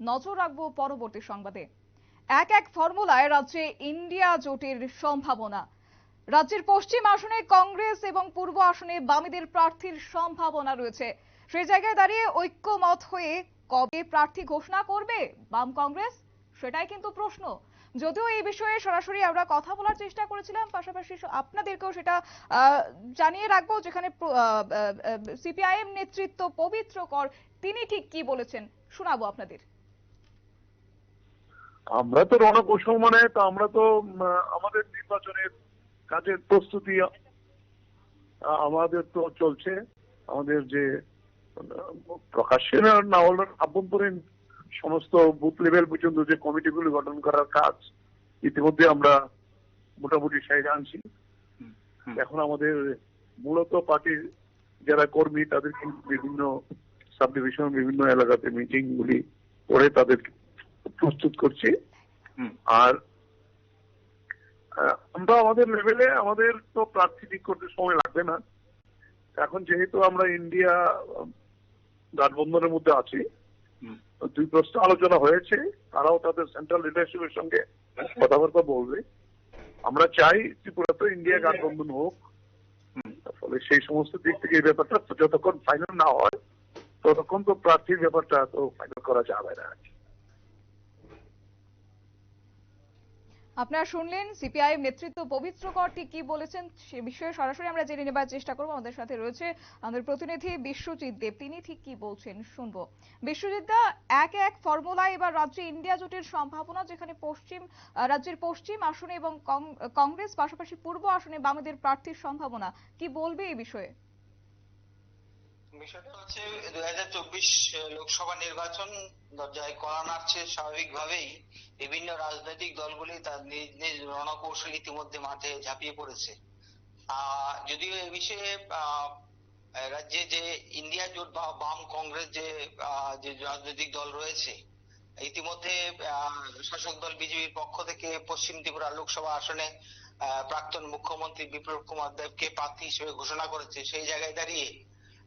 নজর রাখব পরবর্তী সংবাদে। এক এক ফর্মুলায় রাজ্যে ইন্ডিয়া জোটের সম্ভাবনা। রাজ্যের পশ্চিম আসনে কংগ্রেস এবং পূর্ব আসনে বামেদের প্রার্থীর সম্ভাবনা রয়েছে। সেই জায়গায় দাঁড়িয়ে ঐক্যমত হয়ে কবে প্রার্থী ঘোষণা করবে বাম কংগ্রেস? সেটাই কিন্তু প্রশ্ন। যদিও এই বিষয়ে সরাসরি আমরা কথা বলার চেষ্টা করেছিলাম, পাশাপাশি আপনাদেরকেও সেটা জানিয়ে রাখব যেখানে সিপিআইএম নেতৃত্ব পবিত্র কর তিনি ঠিক কি বলেছেন, শোনাবো আপনাদের। আমরা তো রণকৌশল মানে তো আমরা তো আমাদের নির্বাচনের কাজের প্রস্তুতি আমাদের তো চলছে। আমাদের যে প্রকাশ্যে না হলে আভ্যন্তরীণ সমস্ত বুথ লেভেল পর্যন্ত যে কমিটিগুলি গঠন করার কাজ ইতিমধ্যে আমরা মোটামুটি সাইডে আনছি। এখন আমাদের মূলত পার্টির যারা কর্মী তাদের কিন্তু বিভিন্ন সাব ডিভিশন বিভিন্ন এলাকাতে মিটিং গুলি করে তাদের প্রস্তুত করছি। আর আমরা আমাদের লেভেলে আমাদের তো প্রার্থী ঠিক করতে সময় লাগবে না। এখন যেহেতু আমরা ইন্ডিয়া গাঠবন্ধনের মধ্যে আছি দুই প্রশ্ন আলোচনা হয়েছে তারাও তাদের সেন্ট্রাল লিডারশিপের সঙ্গে কথাবার্তা বলবে। আমরা চাই ত্রিপুরা তো ইন্ডিয়া গাঠবন্ধন হোক। ফলে সেই সমস্ত দিক থেকে এই ব্যাপারটা যতক্ষণ ফাইনাল না হয় ততক্ষণ তো প্রার্থীর ব্যাপারটা তো ফাইনাল করা যাবে না আপনারা শুনলেন সিপিআইএম নেতৃত্ব পবিত্র কর ঠিক কি বলেছেন সে বিষয়ে সরাসরি আমরা জেনে নেবার চেষ্টা করব। আমাদের সাথে রয়েছে আমাদের প্রতিনিধি বিশ্বজিৎ দেব। তিনি ঠিক কি বলছেন শুনব। বিশ্বজিৎ দা, এক এক ফর্মুলায় এবার রাজ্যে ইন্ডিয়া জোটের সম্ভাবনা, যেখানে পশ্চিম রাজ্যের পশ্চিম আসনে এবং কংগ্রেস, পাশাপাশি পূর্ব আসনে বামেদের প্রার্থীর সম্ভাবনা, কি বলবে এই বিষয়ে? বিষয়টা হচ্ছে, দুই হাজার চব্বিশ লোকসভা নির্বাচন দরজায় কড়া নাড়ছে স্বাভাবিকভাবেই। বিভিন্ন রাজনৈতিক দলগুলি তার নিজ নিজ রণকৌশল ইতিমধ্যে মাঠে ঝাঁপিয়ে পড়েছে। যদিও এ বিষয়ে রাজ্যে যে ইন্ডিয়া জোট বা বাম কংগ্রেস যে যে রাজনৈতিক দল রয়েছে, ইতিমধ্যে শাসক দল বিজেপির পক্ষ থেকে পশ্চিম ত্রিপুরা লোকসভা আসনে প্রাক্তন মুখ্যমন্ত্রী বিপ্লব কুমার দেবকে প্রার্থী হিসেবে ঘোষণা করেছে। সেই জায়গায় দাঁড়িয়ে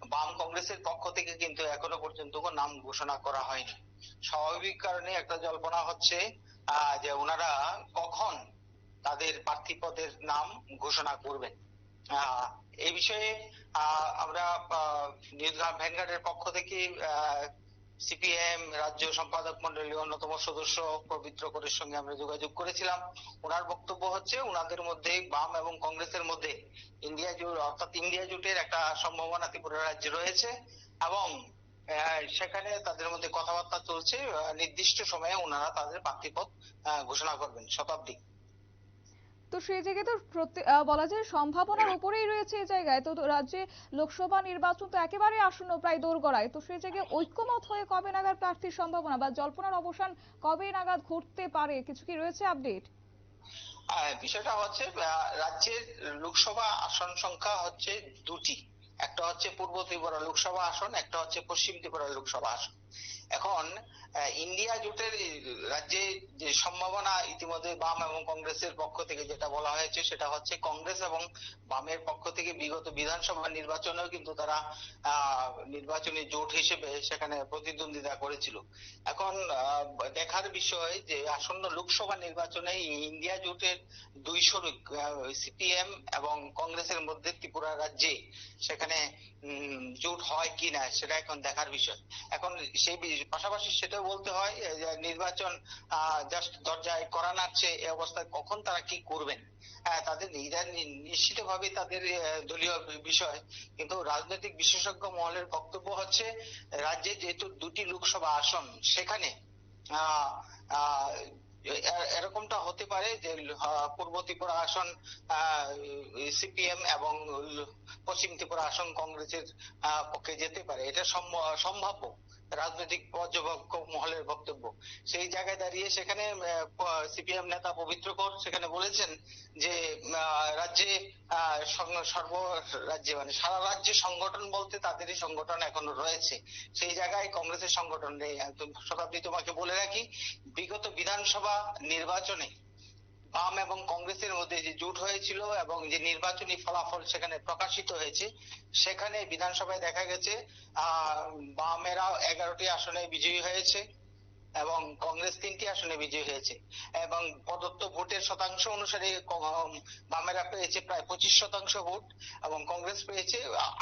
বাম কংগ্রেসের পক্ষ থেকে কিন্তু এখনও পর্যন্ত নাম ঘোষণা করা হয়নি। স্বাভাবিক কারণে একটা জল্পনা হচ্ছে যে ওনারা কখন তাদের প্রার্থী পদের নাম ঘোষণা করবেন। এই বিষয়ে আমরা নিউজ ভ্যানগার্ডের পক্ষ থেকে সিপিএম রাজ্য সম্পাদক মন্ডলীর অন্যতম সদস্য পবিত্র করের সঙ্গে আমরা যোগাযোগ করেছিলাম। ওনার বক্তব্য হচ্ছে, ওনাদের মধ্যে বাম এবং কংগ্রেসের মধ্যে ইন্ডিয়া জোট, অর্থাৎ ইন্ডিয়া জোটের একটা সম্ভাবনা ত্রিপুরা রাজ্যে রয়েছে এবং সেখানে তাদের মধ্যে কথাবার্তা চলছে নির্দিষ্ট সময়ে ওনারা তাদের প্রার্থীপদ ঘোষণা করবেন শতাব্দী। তো সেই জায়গায় তো বলা যায় সম্ভাবনার উপরেই রয়েছে এই জায়গায়। তো রাজ্যে লোকসভা নির্বাচন তো একেবারে আসন্ন, প্রায় দোরগড়ায়। তো সেই জায়গায় ঐক্যমত হয়ে কবে নাগাদ প্রার্থীর সম্ভাবনা বা জল্পনার অবসান কবে নাগাদ ঘটতে পারে, কিছু কি রয়েছে আপডেট? বিষয়টা হচ্ছে রাজ্যের লোকসভা আসন সংখ্যা হচ্ছে দুটি। একটা হচ্ছে পূর্ব ত্রিপুরা লোকসভা আসন, একটা হচ্ছে পশ্চিম ত্রিপুরা লোকসভা আসন। এখন ইন্ডিয়া জোটের রাজ্যে যে সম্ভাবনা ইতিমধ্যে বাম এবং কংগ্রেসের পক্ষ থেকে যেটা বলা হয়েছে, সেটা হচ্ছে কংগ্রেস এবং বামের পক্ষ থেকে বিগত বিধানসভা নির্বাচনেও কিন্তু তারা নির্বাচনী জোট হিসেবে সেখানে প্রতিদ্বন্দ্বিতা করেছিল। এখন দেখার বিষয় যে আসন্ন লোকসভা নির্বাচনে ইন্ডিয়া জোটের দুই শরিক সিপিএম এবং কংগ্রেসের মধ্যে ত্রিপুরা রাজ্যে সেখানে জোট হয় কিনা সেটা এখন দেখার বিষয়। এখন সেই পাশাপাশি সেটাও বলতে হয় নির্বাচন জাস্ট দরজায় করা নাড়ছে এই অবস্থায় কখন তারা কি করবেন? হ্যাঁ, তাদের নিজেরা নিশ্চিতভাবে তাদের দলীয় বিষয়। কিন্তু রাজনৈতিক বিশেষজ্ঞ মহলের বক্তব্য হচ্ছে রাজ্যে যেহেতু দুটি লোকসভা আসন সেখানে এ- এরকমটা হতে পারে যে পূর্ব ত্রিপুরা আসন সিপিএম এবং পশ্চিম ত্রিপুরা আসন কংগ্রেসের পক্ষে যেতে পারে। এটা সম্ভ- সম্ভাব্য। রাজনৈতিক পর্যবেক্ষক মহলের বক্তব্য। সেই জায়গায় দাঁড়িয়ে সেখানে সিপিএম নেতা পবিত্র কর সেখানে বলেছেন যে রাজ্যে সর্ব রাজ্যে মানে সারা রাজ্যে সংগঠন বলতে তাদেরই সংগঠন এখনও রয়েছে। সেই জায়গায় কংগ্রেসের সংগঠন নেই। শতাব্দী তোমাকে বলে রাখি, বিগত বিধানসভা নির্বাচনে বাম এবং কংগ্রেসের মধ্যে যে জোট হয়েছিল এবং যে নির্বাচনী ফলাফল সেখানে প্রকাশিত হয়েছে, সেখানে বিধানসভায় দেখা গেছে বামেরা এগারোটি আসনে বিজয়ী হয়েছে। এবং কংগ্রেস তিনটি আসনে বিজয়ী হয়েছে। এবং প্রদত্ত ভোটের শতাংশ অনুসারে বামেরা পেয়েছে প্রায় পঁচিশ শতাংশ ভোট এবং কংগ্রেস পেয়েছে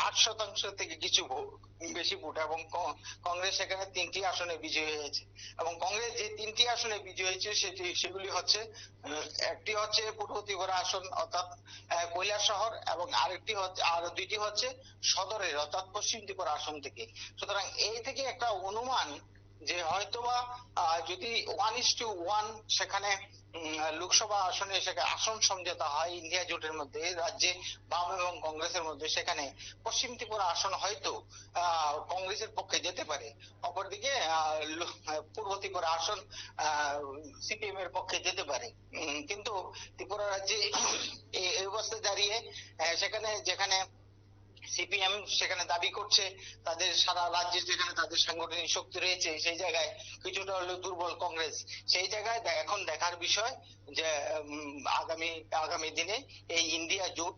আট শতাংশ থেকে কিছু বেশি ভোট এবং কংগ্রেস এখানে তিনটি আসনে বিজয়ী হয়েছে। এবং কংগ্রেস যে তিনটি আসনে বিজয়ী হয়েছে সেটি সেগুলি হচ্ছে একটি হচ্ছে পূর্ব ত্রিপুরা আসন অর্থাৎ কৈলাস শহর এবং আরেকটি হচ্ছে আর দুইটি হচ্ছে সদরের অর্থাৎ পশ্চিম ত্রিপুরা আসন থেকে। সুতরাং এই থেকে একটা অনুমান যে হয়তোবা যদি ওয়ান ইস টু ওয়ান সেখানে লোকসভা আসনে সেখানে আসন সমঝোতা হয় ইন্ডিয়া জোটের মধ্যে, রাজ্যে বাম এবং কংগ্রেসের মধ্যে, সেখানে পশ্চিম ত্রিপুরা আসন হয়তো কংগ্রেসের পক্ষে যেতে পারে। অপরদিকে পূর্ব ত্রিপুরা আসন সিপিএম এর পক্ষে যেতে পারে। কিন্তু ত্রিপুরা রাজ্যে এই অবস্থায় দাঁড়িয়ে সেখানে, যেখানে সিপিএম সেখানে দাবি করছে, তাদের সারা রাজ্যে যেখানে তাদের সাংগঠনিক শক্তি রয়েছে, সেই জায়গায় কিছুটা হলেও দুর্বল কংগ্রেস। সেই জায়গায় এখন দেখার বিষয় যে আগামী আগামী দিনে এই ইন্ডিয়া জোট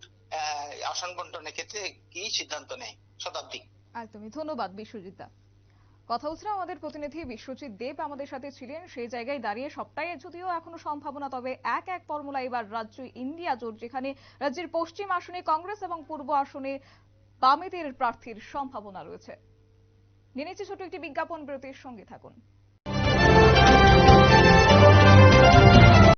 আসন বন্টনের ক্ষেত্রে কি সিদ্ধান্ত নেয়? শতাব্দী। একদমই। ধন্যবাদ বিশ্বজিৎ কথা হচ্ছে আমাদের প্রতিনিধি বিশ্বজিৎ দেব আমাদের সাথে ছিলেন। সেই জায়গায় দাঁড়িয়ে সবটাই যদিও এখনও সম্ভাবনা, তবে এক এক ফর্মুলা এবার রাজ্য ইন্ডিয়া জোট, যেখানে রাজ্যের পশ্চিম আসনে কংগ্রেস এবং পূর্ব আসনে বামেদের প্রার্থীর সম্ভাবনা রয়েছে। নিয়ে নিচ্ছে ছোট একটি বিজ্ঞাপন বিরতির সঙ্গে থাকুন।